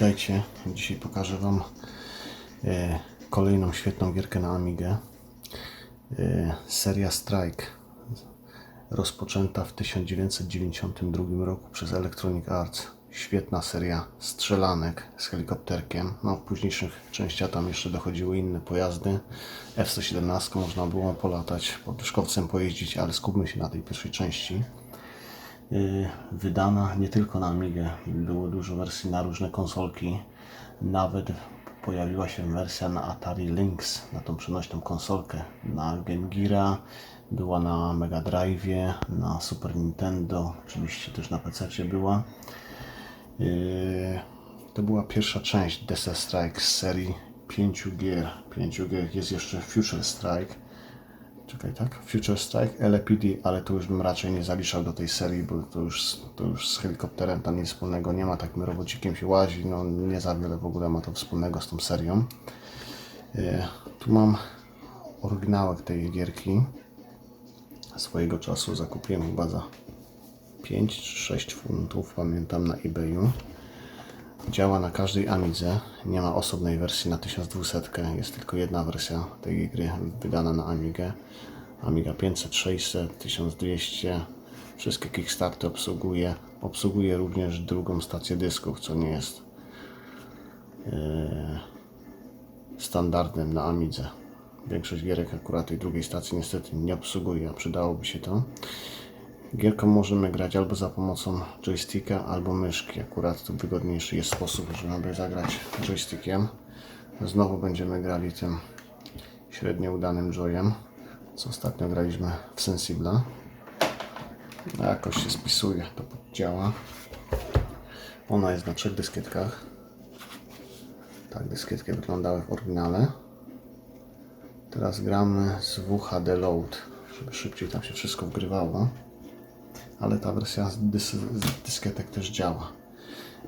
Witajcie. Dzisiaj pokażę Wam e, kolejną świetną gierkę na Amigę. E, seria Strike rozpoczęta w 1992 roku przez Electronic Arts. Świetna seria strzelanek z helikopterkiem. No, w późniejszych częściach tam jeszcze dochodziły inne pojazdy. F-117 można było polatać, pod szkowcem pojeździć, ale skupmy się na tej pierwszej części wydana nie tylko na Amigę. Było dużo wersji na różne konsolki. Nawet pojawiła się wersja na Atari Lynx, na tą przenośną konsolkę. Na Game Geara, była na Mega Drive, na Super Nintendo, oczywiście też na PC była. Yy, To była pierwsza część DC Strike z serii 5 gier. 5 gier jest jeszcze Future Strike. Czekaj, tak? Future Strike, LPD, ale to już bym raczej nie zaliczał do tej serii, bo to już, to już z helikopterem tam nic wspólnego nie ma, takim robocikiem się łazi, no nie za wiele w ogóle ma to wspólnego z tą serią. E, tu mam oryginałek tej gierki. Swojego czasu zakupiłem chyba za 5 czy 6 funtów, pamiętam, na eBayu. Działa na każdej Amidze. Nie ma osobnej wersji na 1200. Jest tylko jedna wersja tej gry wydana na Amigę. Amiga 500, 600, 1200. Wszystkie Kickstarty obsługuje. Obsługuje również drugą stację dysków, co nie jest e, standardem na Amidze. Większość gierek akurat tej drugiej stacji niestety nie obsługuje, a przydałoby się to. Gierką możemy grać albo za pomocą joysticka, albo myszki. Akurat to wygodniejszy jest sposób, żeby zagrać joystickiem. Znowu będziemy grali tym średnio udanym joyem, co ostatnio graliśmy w Sensibla. No, jakoś się spisuje, to działa. Ona jest na trzech dyskietkach. Tak dyskietki wyglądały w oryginale. Teraz gramy z WHD Load, żeby szybciej tam się wszystko wgrywało ale ta wersja z, dys z dyskietek też działa.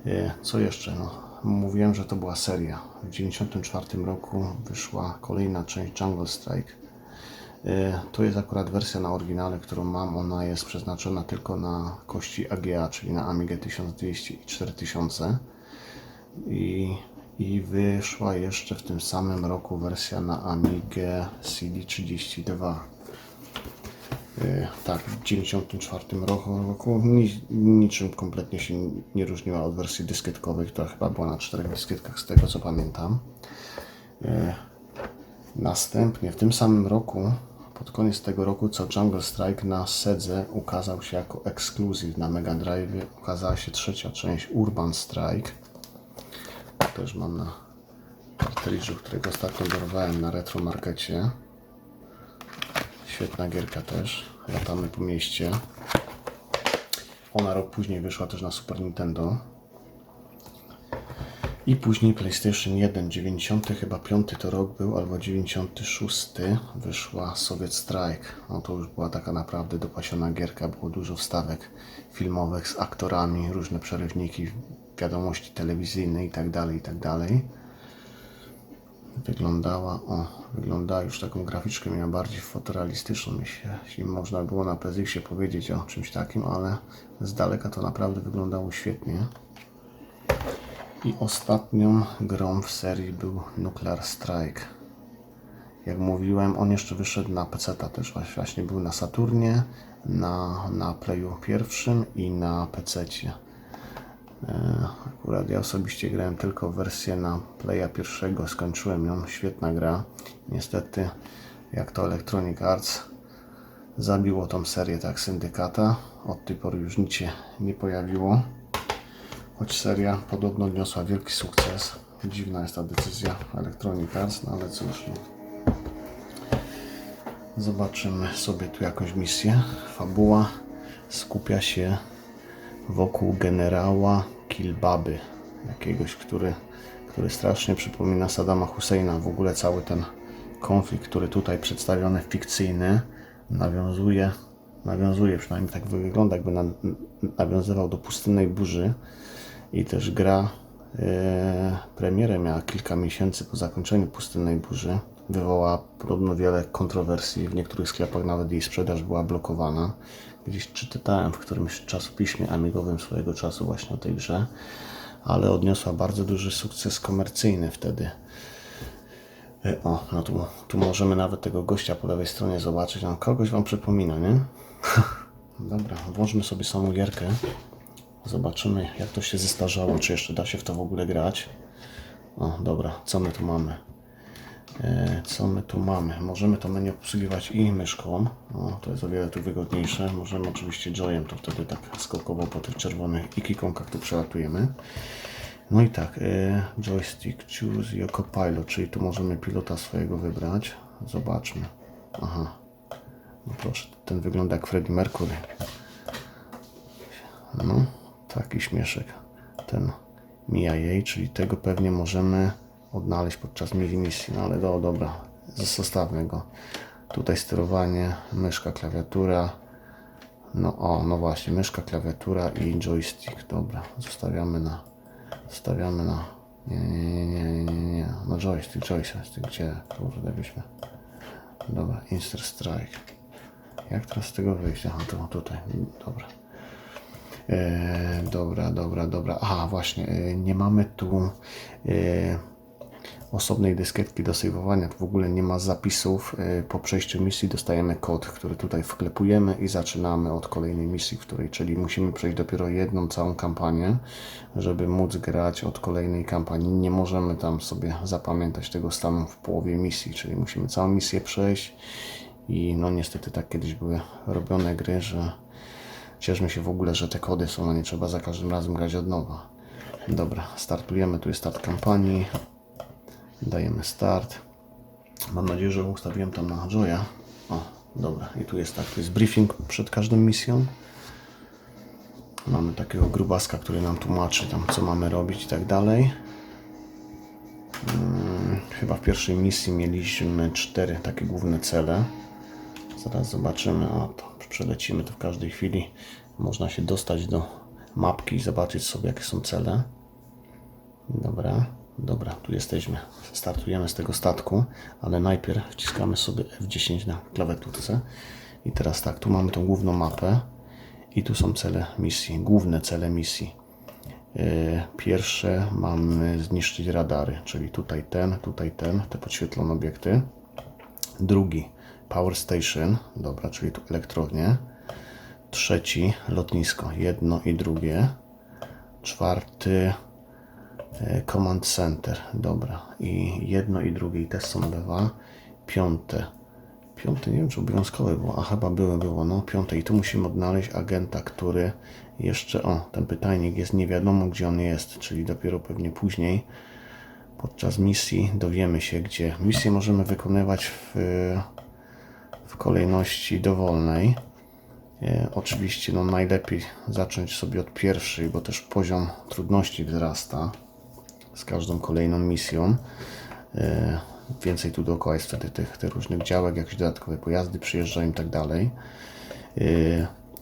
E, Co jeszcze? No, mówiłem, że to była seria. W 1994 roku wyszła kolejna część Jungle Strike. E, To jest akurat wersja na oryginale, którą mam. Ona jest przeznaczona tylko na kości AGA, czyli na Amigę 1200 i 4000. I, I wyszła jeszcze w tym samym roku wersja na Amigę CD32. E, Tak, w 1994 roku, roku ni, niczym kompletnie się nie różniła od wersji dyskietkowej, która chyba była na czterech dyskietkach z tego co pamiętam. E, Następnie w tym samym roku, pod koniec tego roku, co Jungle Strike na Sedze ukazał się jako ekskluzyw na Mega Drive, ukazała się trzecia część Urban Strike. Też mam na kartridżu, którego ostatnio dorwałem na Retro Markecie. Świetna gierka też. Latamy po mieście. Ona rok później wyszła też na Super Nintendo. I później PlayStation 1, 90 chyba 5 to rok był, albo 96 wyszła Soviet Strike. No to już była taka naprawdę dopasiona gierka, było dużo wstawek filmowych z aktorami, różne przerywniki, wiadomości telewizyjne itd., itd wyglądała, o, wyglądała już taką graficzkę miała bardziej fotorealistyczną, jeśli, można było na PSX powiedzieć o czymś takim, ale z daleka to naprawdę wyglądało świetnie. I ostatnią grą w serii był Nuclear Strike. Jak mówiłem, on jeszcze wyszedł na PC też, właśnie był na Saturnie, na, na Playu pierwszym i na PC. E, Akurat ja osobiście grałem tylko wersję na Playa pierwszego, skończyłem ją, świetna gra. Niestety, jak to Electronic Arts zabiło tą serię tak syndykata, od tej pory już nic się nie pojawiło. Choć seria podobno odniosła wielki sukces. Dziwna jest ta decyzja Electronic Arts, no ale cóż. No. Zobaczymy sobie tu jakąś misję. Fabuła skupia się wokół generała Kilbaby, jakiegoś, który, który strasznie przypomina Saddama Husseina. W ogóle cały ten konflikt, który tutaj przedstawiony fikcyjny, nawiązuje, nawiązuje przynajmniej tak wygląda, jakby na, nawiązywał do pustynnej burzy i też gra e, premierę miała kilka miesięcy po zakończeniu pustynnej burzy. Wywołała podobno wiele kontrowersji, w niektórych sklepach nawet jej sprzedaż była blokowana. Gdzieś czytałem w którymś czasopiśmie amigowym swojego czasu właśnie o tej grze. ale odniosła bardzo duży sukces komercyjny wtedy. E, O, no tu, tu możemy nawet tego gościa po lewej stronie zobaczyć. On kogoś Wam przypomina, nie? Dobra, włączmy sobie samą gierkę. Zobaczymy, jak to się zestarzało, czy jeszcze da się w to w ogóle grać. O, dobra, co my tu mamy? E, co my tu mamy? Możemy to menu obsługiwać i myszką. O, to jest o wiele tu wygodniejsze. Możemy oczywiście joyem, to wtedy tak skokowo po tych czerwonych ikonkach tu przelatujemy. No i tak, e, joystick, choose your copilot, czyli tu możemy pilota swojego wybrać. Zobaczmy. Aha. No proszę, ten wygląda jak Freddie Mercury. No, taki śmieszek. Ten MIA, czyli tego pewnie możemy odnaleźć podczas mi- misji. No ale do, dobra, zostawmy go. Tutaj sterowanie, myszka, klawiatura. No o, no właśnie, myszka, klawiatura i joystick. Dobra, zostawiamy na, zostawiamy na, nie, nie, nie, nie, nie, nie, no joystick, joystick, gdzie, kurde, byśmy. Dobra, insert strike. Jak teraz z tego wyjść? Aha, to tutaj, dobra. E, dobra, dobra, dobra. Aha, właśnie, e, nie mamy tu e, osobnej dyskietki do sejwowania. Tu w ogóle nie ma zapisów. E, po przejściu misji dostajemy kod, który tutaj wklepujemy i zaczynamy od kolejnej misji, w której, czyli musimy przejść dopiero jedną całą kampanię, żeby móc grać od kolejnej kampanii. Nie możemy tam sobie zapamiętać tego stanu w połowie misji, czyli musimy całą misję przejść i no niestety tak kiedyś były robione gry, że Cieszmy się w ogóle, że te kody są, a nie trzeba za każdym razem grać od nowa. Dobra, startujemy. Tu jest start kampanii. Dajemy start. Mam nadzieję, że ustawiłem tam na Joya. O, dobra. I tu jest tak, tu jest briefing przed każdą misją. Mamy takiego grubaska, który nam tłumaczy tam, co mamy robić i tak dalej. Hmm, chyba w pierwszej misji mieliśmy cztery takie główne cele. Zaraz zobaczymy, a to przelecimy to w każdej chwili. Można się dostać do mapki i zobaczyć sobie, jakie są cele. Dobra, dobra, tu jesteśmy. Startujemy z tego statku, ale najpierw wciskamy sobie F10 na klawiaturce. I teraz tak, tu mamy tą główną mapę i tu są cele misji, główne cele misji. Yy, Pierwsze mamy zniszczyć radary, czyli tutaj ten, tutaj ten, te podświetlone obiekty. Drugi Power Station, dobra, czyli tu elektrownie. Trzeci lotnisko, jedno i drugie. Czwarty e, Command Center, dobra. I jedno i drugie i też są dwa. Piąte. Piąte, nie wiem czy obowiązkowe było, a chyba było, było, no piąte. I tu musimy odnaleźć agenta, który jeszcze, o, ten pytajnik jest, nie wiadomo gdzie on jest, czyli dopiero pewnie później podczas misji dowiemy się gdzie. Misję możemy wykonywać w w kolejności dowolnej. E, oczywiście no, najlepiej zacząć sobie od pierwszej, bo też poziom trudności wzrasta z każdą kolejną misją. E, więcej tu dookoła jest wtedy tych, tych różnych działek, jakieś dodatkowe pojazdy przyjeżdżają i tak dalej. E,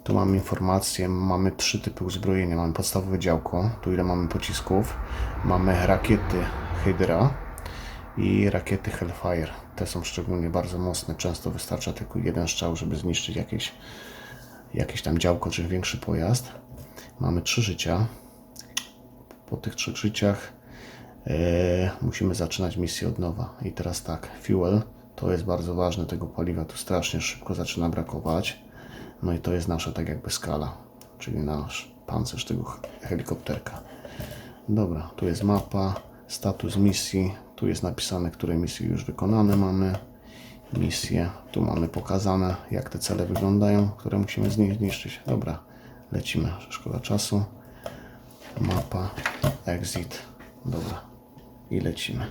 tu mamy informację, mamy trzy typy uzbrojenia. Mamy podstawowe działko, tu ile mamy pocisków. Mamy rakiety Hydra, i rakiety Hellfire. Te są szczególnie bardzo mocne. Często wystarcza tylko jeden strzał, żeby zniszczyć jakieś, jakieś tam działko czy większy pojazd. Mamy trzy życia. Po tych trzech życiach e, musimy zaczynać misję od nowa. I teraz tak, fuel to jest bardzo ważne. Tego paliwa tu strasznie szybko zaczyna brakować. No i to jest nasza tak jakby skala, czyli nasz pancerz tego helikopterka. Dobra, tu jest mapa, status misji. Tu jest napisane, które misje już wykonane mamy. Misje. Tu mamy pokazane, jak te cele wyglądają, które musimy z nich zniszczyć. Dobra, lecimy. Szkoda czasu. Mapa, exit. Dobra. I lecimy.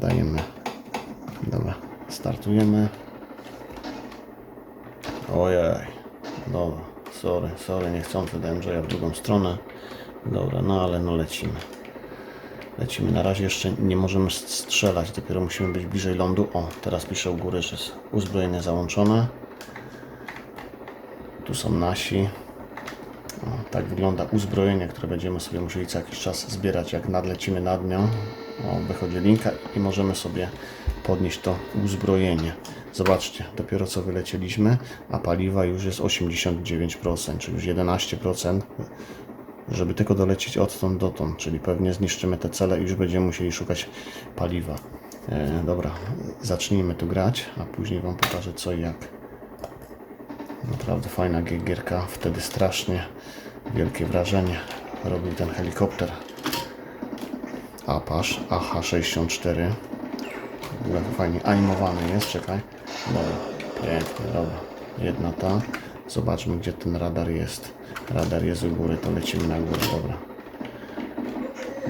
Dajemy. Dobra, startujemy. Ojej. Dobra, sorry, sorry, niechcący dałem Joya w drugą stronę. Dobra, no ale no lecimy. Lecimy na razie jeszcze nie możemy strzelać, dopiero musimy być bliżej lądu. O, teraz pisze u góry, że jest uzbrojenie załączone. Tu są nasi. Tak wygląda uzbrojenie, które będziemy sobie musieli co jakiś czas zbierać, jak nadlecimy nad nią. O, wychodzi linka i możemy sobie podnieść to uzbrojenie. Zobaczcie, dopiero co wylecieliśmy, a paliwa już jest 89%, czyli już 11% żeby tylko dolecieć odtąd dotąd, czyli pewnie zniszczymy te cele i już będziemy musieli szukać paliwa. E, dobra, zacznijmy tu grać, a później Wam pokażę co i jak. Naprawdę fajna gi- gierka, wtedy strasznie wielkie wrażenie robił ten helikopter. Apache AH-64. W ogóle fajnie animowany jest, czekaj. Dobra, pięknie, dobra. Jedna ta. Zobaczmy, gdzie ten radar jest. Radar jest u góry, to lecimy na górę, dobra.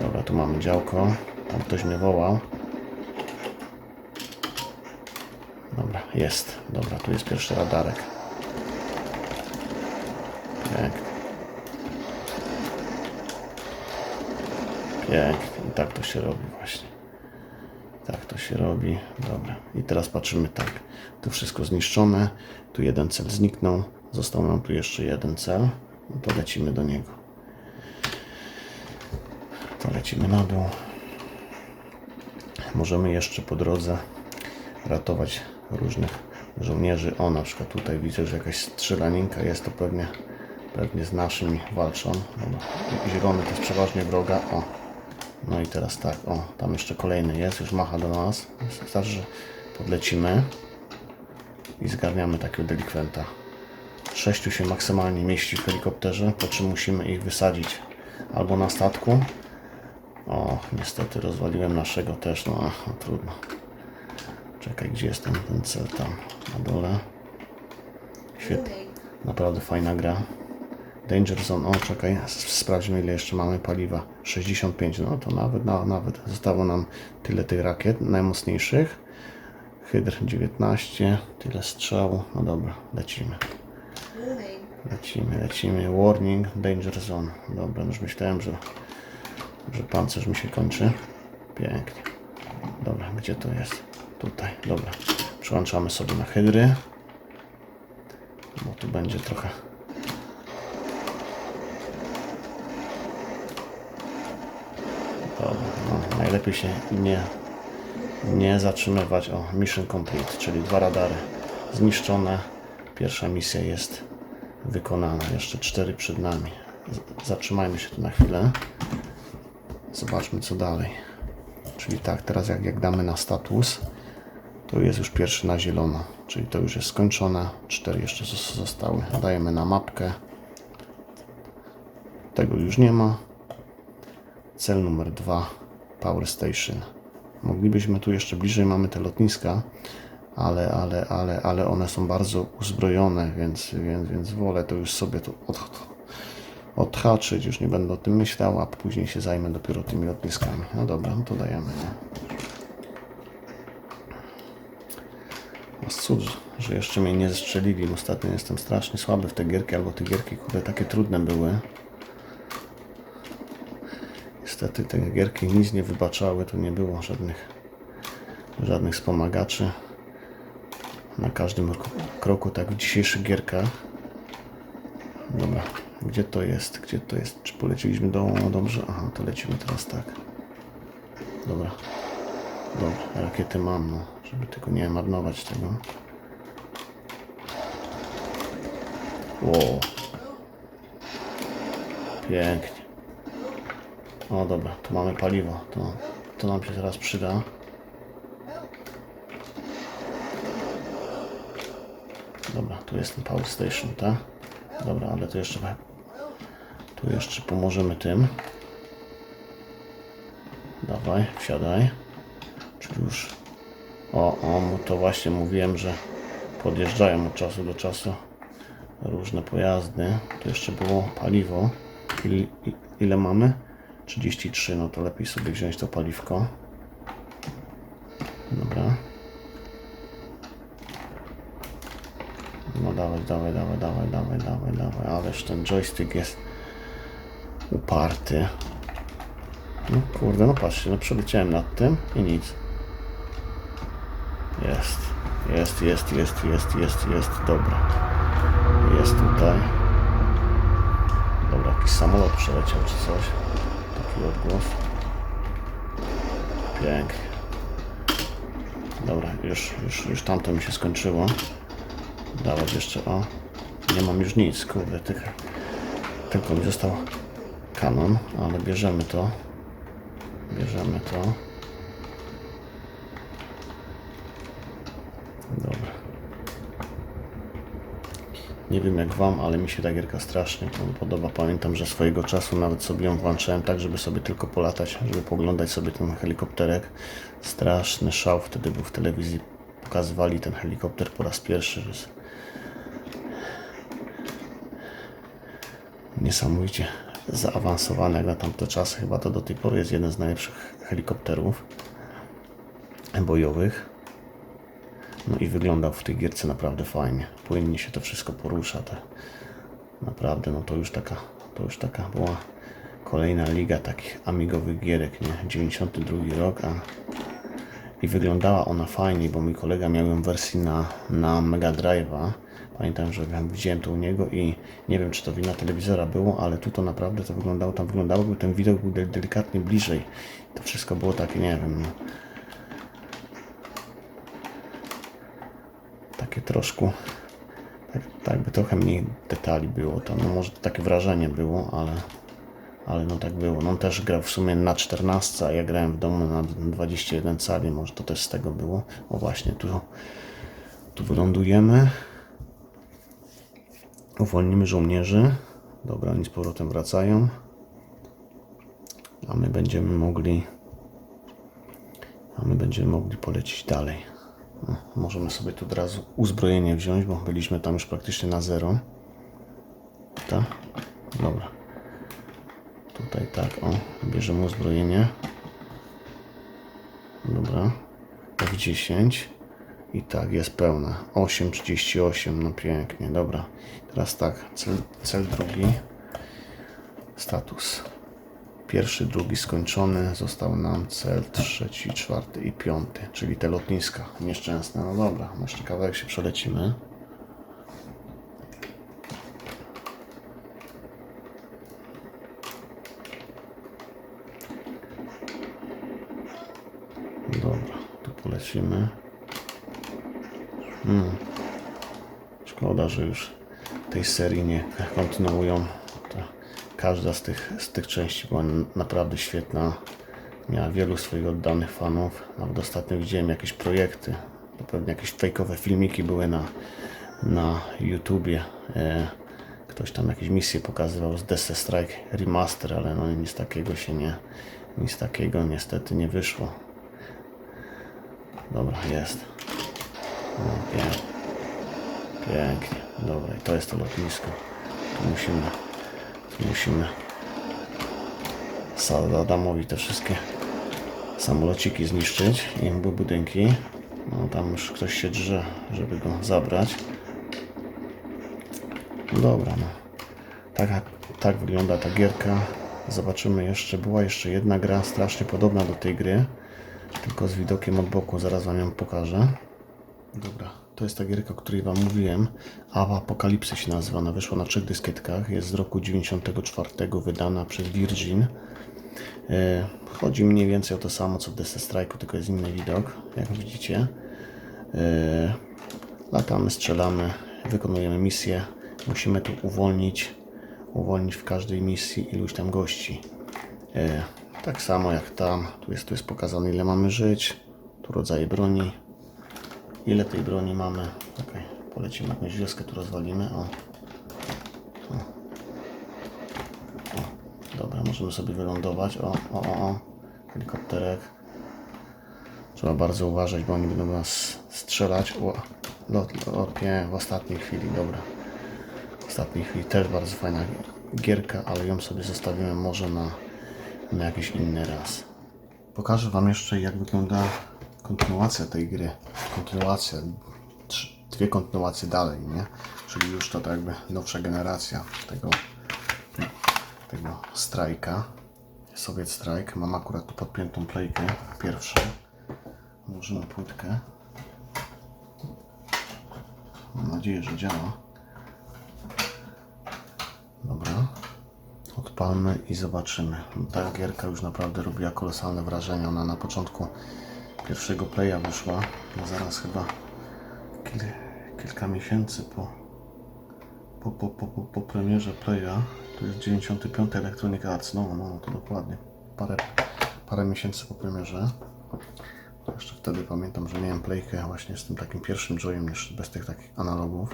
Dobra, tu mamy działko. Tam ktoś mnie wołał. Dobra, jest. Dobra, tu jest pierwszy radarek. Pięknie. I tak to się robi właśnie. Tak to się robi. Dobra. I teraz patrzymy tak. Tu wszystko zniszczone. Tu jeden cel zniknął. Został nam tu jeszcze jeden cel. No to lecimy do niego. To lecimy na dół. Możemy jeszcze po drodze ratować różnych żołnierzy. O, na przykład tutaj widzę, że jakaś strzelaninka jest, to pewnie, pewnie z naszymi walczą. Zielony to jest przeważnie wroga. O, no i teraz tak, o, tam jeszcze kolejny jest, już macha do nas. Wystarczy, że podlecimy i zgarniamy takiego delikwenta. Sześciu się maksymalnie mieści w helikopterze, po czym musimy ich wysadzić albo na statku. O, niestety rozwaliłem naszego też, no, no trudno. Czekaj, gdzie jest ten, ten cel tam na dole. Świetnie, naprawdę fajna gra. Danger Zone, o czekaj, sprawdźmy ile jeszcze mamy paliwa. 65, no to nawet, no, nawet zostało nam tyle tych rakiet najmocniejszych. Hydr 19, tyle strzału, no dobra, lecimy. Lecimy, lecimy. Warning, danger zone. Dobra, już myślałem, że, że pancerz mi się kończy. Pięknie. Dobra, gdzie to jest? Tutaj, dobra. Przełączamy sobie na hydry. Bo tu będzie trochę. Dobra, no, najlepiej się nie, nie zatrzymywać. O, mission complete, czyli dwa radary zniszczone. Pierwsza misja jest wykonana. Jeszcze cztery przed nami. Zatrzymajmy się tu na chwilę. Zobaczmy co dalej. Czyli tak, teraz jak, jak damy na status, to jest już pierwszy na zielono. Czyli to już jest skończone. Cztery jeszcze zos- zostały. Dajemy na mapkę. Tego już nie ma. Cel numer dwa. Power Station. Moglibyśmy tu jeszcze bliżej mamy te lotniska, ale, ale, ale, ale one są bardzo uzbrojone, więc, więc, więc wolę to już sobie tu od, odhaczyć, już nie będę o tym myślał, a później się zajmę dopiero tymi lotniskami. No dobra, no to dajemy. No cud, że jeszcze mnie nie zestrzelili. Ostatnio jestem strasznie słaby w te gierki, albo te gierki, kurde, takie trudne były. Niestety te gierki nic nie wybaczały, tu nie było żadnych, żadnych wspomagaczy na każdym kro- kroku, tak w dzisiejszych gierkach. Dobra, gdzie to jest? Gdzie to jest? Czy poleciliśmy do... Dobrze, aha, to lecimy teraz tak. Dobra. Dobra, rakiety mam, no, żeby tylko nie marnować tego. Wow. Pięknie. O dobra, tu mamy paliwo. To, to nam się teraz przyda. Dobra, tu jest ten power station, tak? Dobra, ale to jeszcze tu jeszcze pomożemy tym. Dawaj, wsiadaj. Czyli już o, o, to właśnie mówiłem, że podjeżdżają od czasu do czasu różne pojazdy. Tu jeszcze było paliwo. Ile, ile mamy? 33, no to lepiej sobie wziąć to paliwko. Dobra. No dawaj, dawaj, dawaj, dawaj, dawaj, dawaj, dawaj. Ależ ten joystick jest uparty. No kurde, no patrzcie, no przeleciałem nad tym i nic. Jest, jest, jest, jest, jest, jest, jest, dobra. Jest tutaj. Dobra, jakiś samolot przeleciał czy coś. Odgłos. Pięknie. Dobra, już, już, już tamto mi się skończyło. Dawać jeszcze, o. Nie mam już nic, kurde, tych. Tylko mi został Canon, ale bierzemy to. Bierzemy to. Nie wiem jak Wam, ale mi się ta gierka strasznie podoba. Pamiętam, że swojego czasu nawet sobie ją włączałem tak, żeby sobie tylko polatać, żeby poglądać sobie ten helikopterek. Straszny szał wtedy był w telewizji. Pokazywali ten helikopter po raz pierwszy. Niesamowicie zaawansowany jak na tamte czasy. Chyba to do tej pory jest jeden z najlepszych helikopterów bojowych. No i wyglądał w tej gierce naprawdę fajnie. Płynnie się to wszystko porusza. Te, naprawdę, no to już taka, to już taka była kolejna liga takich amigowych gierek, nie? 92 rok, a i wyglądała ona fajnie, bo mój kolega miał ją w wersji na, na Mega Drive'a. Pamiętam, że widziałem to u niego i nie wiem, czy to wina telewizora było, ale tu to naprawdę to wyglądało, tam wyglądało, bo ten widok był del- delikatnie bliżej. To wszystko było takie, nie wiem, takie troszkę, tak, tak by trochę mniej detali było to, no może to takie wrażenie było, ale, ale no tak było. No też grał w sumie na 14, a ja grałem w domu na 21 cali, może to też z tego było. O właśnie, tu, tu wylądujemy. Uwolnimy żołnierzy. Dobra, oni z powrotem wracają. A my będziemy mogli a my będziemy mogli polecieć dalej. Możemy sobie tu od razu uzbrojenie wziąć, bo byliśmy tam już praktycznie na zero. Tak? Dobra. Tutaj tak, o, bierzemy uzbrojenie. Dobra. F10. I tak, jest pełne. 8,38, no pięknie, dobra. Teraz tak, cel, cel drugi. Status. Pierwszy, drugi skończony. Został nam cel trzeci, czwarty i piąty, czyli te lotniska nieszczęsne. No dobra, jeszcze kawałek się przelecimy. Dobra, tu polecimy. Hmm. Szkoda, że już tej serii nie kontynuują. Każda z tych, z tych części była naprawdę świetna. Miała wielu swoich oddanych fanów. Nawet ostatnio widziałem jakieś projekty. Pewnie jakieś fejkowe filmiki były na, na YouTubie. E, ktoś tam jakieś misje pokazywał z Death Strike Remaster, ale no nic takiego się nie, nic takiego niestety nie wyszło. Dobra, jest. No, pięknie. Pięknie. Dobra, i to jest to lotnisko. Tu musimy, musimy Sadamowi te wszystkie samolociki zniszczyć i były budynki. No tam już ktoś się drze, żeby go zabrać. No Dobra, no. Tak, tak wygląda ta gierka. Zobaczymy jeszcze. Była jeszcze jedna gra strasznie podobna do tej gry, tylko z widokiem od boku. Zaraz Wam ją pokażę. Dobra, to jest ta gierka, o której Wam mówiłem. Awa Apokalipsy się nazywa. Ona wyszła na trzech dyskietkach. Jest z roku 94, wydana przez Virgin. E, Chodzi mniej więcej o to samo co w Death tylko jest inny widok, jak widzicie. E, Latamy, strzelamy, wykonujemy misję. Musimy tu uwolnić, uwolnić w każdej misji iluś tam gości. E, Tak samo jak tam, tu jest, tu jest pokazane ile mamy żyć, tu rodzaje broni, ile tej broni mamy. Okej, polecimy jakąś wioskę, tu rozwalimy. O. Dobra, możemy sobie wylądować. O, o, o, o. Helikopterek. Trzeba bardzo uważać, bo oni będą nas strzelać. O, lot, lot, nie, w ostatniej chwili, dobra. W ostatniej chwili też bardzo fajna gierka, ale ją sobie zostawimy może na, na jakiś inny raz. Pokażę Wam jeszcze, jak wygląda kontynuacja tej gry. Kontynuacja, dwie kontynuacje dalej, nie? Czyli już to tak jakby nowsza generacja tego tego strajka. Soviet Strike. Mam akurat tu podpiętą playkę pierwszą. Włożymy płytkę. Mam nadzieję, że działa. Dobra. Odpalmy i zobaczymy. Ta gierka już naprawdę robiła kolosalne wrażenie. Ona na początku pierwszego playa wyszła. No zaraz chyba kil, kilka miesięcy po, po, po, po, po, po premierze Playa, to jest 95 Electronic Arts, no, no, to dokładnie. Parę, parę miesięcy po premierze. To jeszcze wtedy pamiętam, że miałem playkę właśnie z tym takim pierwszym joyem, niż bez tych takich analogów.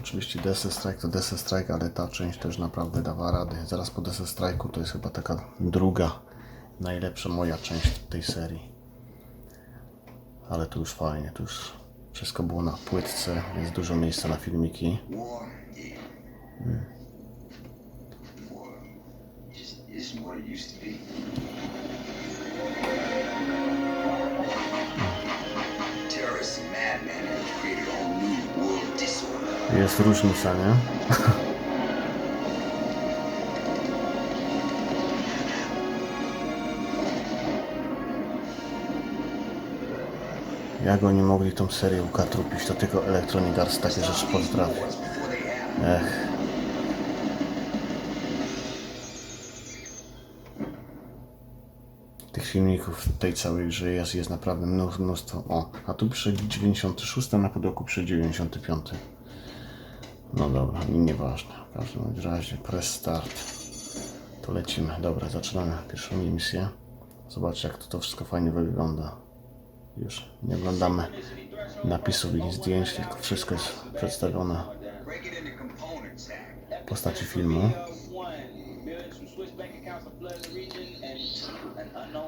Oczywiście DS Strike to DS Strike, ale ta część też naprawdę dawa rady. Zaraz po DS Strike'u to jest chyba taka druga, najlepsza moja część tej serii. Ale tu już fajnie, tu już wszystko było na płytce, jest dużo miejsca na filmiki. War, yeah. War just Jak oni mogli tą serię ukatrupić, to tylko Electronic Arts takie rzeczy potrafi. Ech. Tych filmików w tej całej grze jest, jest naprawdę mnóstwo. O, a tu przy 96, a na pudełku przy 95. No dobra, nieważne. W każdym razie press start. To lecimy. Dobra, zaczynamy pierwszą misję. Zobaczcie jak to, to wszystko fajnie wygląda. Już nie oglądamy napisów i zdjęć, tylko wszystko jest przedstawione w postaci filmu.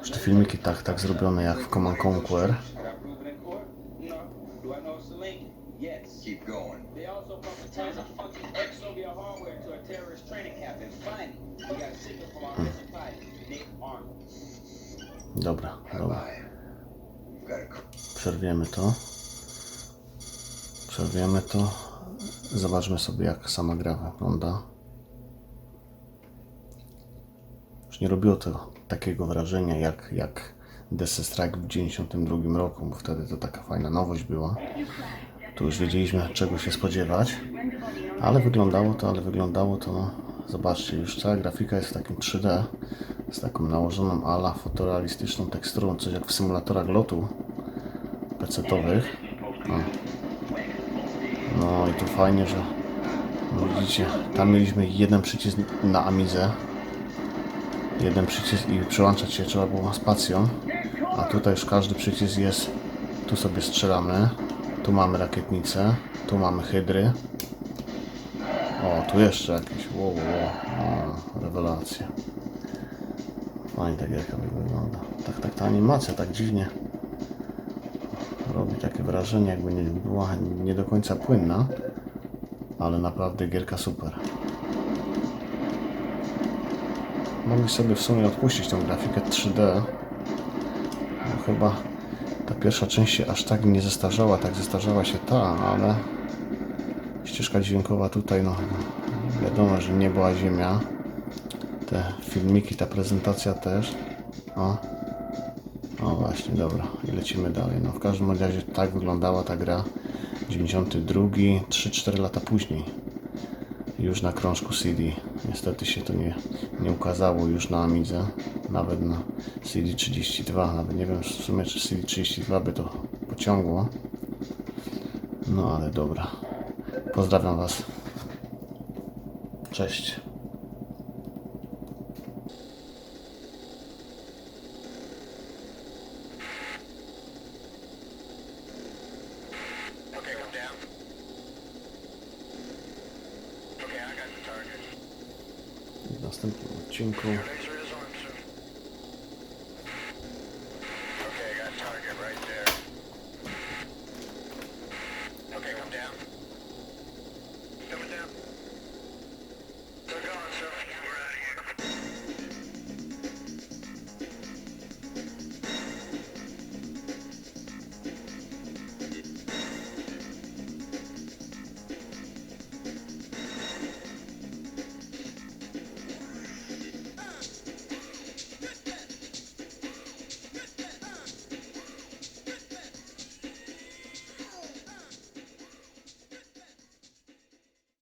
Już te filmiki tak, tak zrobione jak w Command Conquer. Arnold. Dobra, dobra. Bye. We've got a cr- Przerwiemy to. Przerwiemy to. Zobaczmy sobie jak sama gra wygląda. Już nie robiło to takiego wrażenia jak, jak Death Strike w 92 roku, bo wtedy to taka fajna nowość była. Tu już wiedzieliśmy czego się spodziewać. Ale wyglądało to, ale wyglądało to, no, zobaczcie, już cała grafika jest w takim 3D, z taką nałożoną ala fotorealistyczną teksturą, coś jak w symulatorach lotu PC-towych. O. No i tu fajnie, że no widzicie, tam mieliśmy jeden przycisk na Amidze, jeden przycisk i przełączać się trzeba było spacją, a tutaj już każdy przycisk jest, tu sobie strzelamy, tu mamy rakietnicę, tu mamy hydry, o, tu jeszcze jakieś. Wow, wow, wow. Rewelacja. Fajnie ta gierka wygląda. Tak, tak, ta animacja tak dziwnie wrażenie, jakby nie była nie do końca płynna, ale naprawdę gierka super. Mogli sobie w sumie odpuścić tą grafikę 3D. No, chyba ta pierwsza część się aż tak nie zestarzała, tak zestarzała się ta, ale ścieżka dźwiękowa tutaj, no wiadomo, że nie była ziemia. Te filmiki, ta prezentacja też. O, o właśnie, dobra, i lecimy dalej. No w każdym razie tak wyglądała ta gra 92, 3-4 lata później. Już na krążku CD. Niestety się to nie, nie ukazało już na Amidze, nawet na CD32, nawet nie wiem w sumie czy CD32 by to pociągło. No ale dobra. Pozdrawiam Was. Cześć. W następnym odcinku